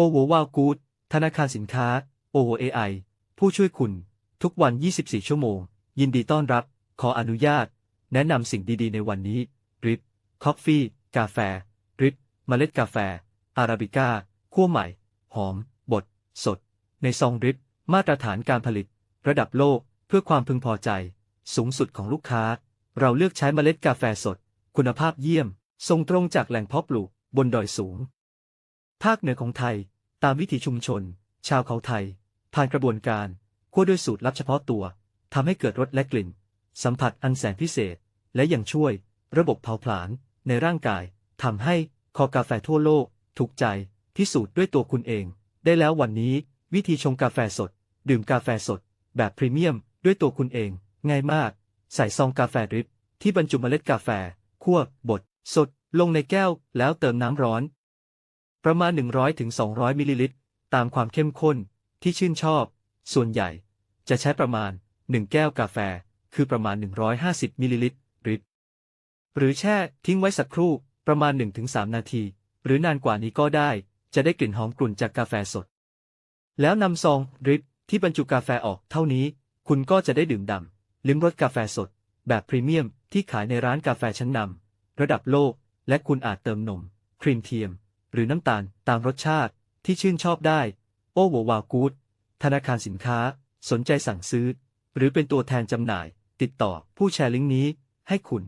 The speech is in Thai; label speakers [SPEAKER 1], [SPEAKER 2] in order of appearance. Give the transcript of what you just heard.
[SPEAKER 1] โอโววาวกูดธนาคารสินค้า OOAI ผู้ช่วยคุณ ทุกวัน 24 ชั่วโมง ยินดีต้อนรับ ขออนุญาต แนะนำสิ่งดีๆ ในวันนี้ริปคอฟฟี่ กาแฟริปเมล็ดกาแฟ อาราบิก้าคั่วใหม่ หอม บด สด ในซองริปมาตรฐานการผลิต ระดับโลกเพื่อความพึงพอใจ สูงสุดของลูกค้า เราเลือกใช้เมล็ดกาแฟสด คุณภาพเยี่ยมส่งตรงจากแหล่งเพาะปลูกบนดอยสูง ภาคเหนือของไทย ตามวิถีชุมชน ชาวเขาไทย ผ่านกระบวนการคั่วด้วยสูตรลับเฉพาะตัวทำให้เกิดรสและกลิ่น สัมผัสอันแสนพิเศษ และยังช่วย ระบบเผาผลาญในร่างกายทำให้คอกาแฟทั่วโลก ถูกใจที่สูตรด้วยตัวคุณเอง ได้แล้ววันนี้ วิธีชงกาแฟสด ดื่มกาแฟสด แบบพรีเมียม ด้วยตัวคุณเอง ง่ายมาก ใส่ซองกาแฟดริปที่บรรจุเมล็ดกาแฟคั่วบด สด ลงในแก้ว แล้วเติมน้ำร้อน ประมาณ 100-200ถึง200 มิลลิลิตร ตามความเข้มข้นที่ชื่นชอบ ส่วนใหญ่ จะใช้ประมาณ 1 แก้วกาแฟ คือประมาณ 150 มิลลิลิตรหรือแช่ทิ้งไว้สักครู่ประมาณ 1-3 นาที หรือนานกว่านี้ก็ได้ จะได้กลิ่นหอมกลุ่นจากกาแฟสด แล้วนำซองดริปที่บรรจุกาแฟออกเท่านี้ คุณก็จะได้ดื่มด่ำลิ้มรสกาแฟสด แบบพรีเมียมที่ขายในร้านกาแฟชั้นนำระดับโลก และคุณอาจเติมนม ครีมเทียม รือน้ำตาลตามรสชาติที่ชื่นชอบได้ โอโววากูดธนาคารสินค้า สนใจสั่งซื้อ หรือเป็นตัวแทนจำหน่าย ติดต่อผู้แชร์ลิงก์นี้ให้คุณ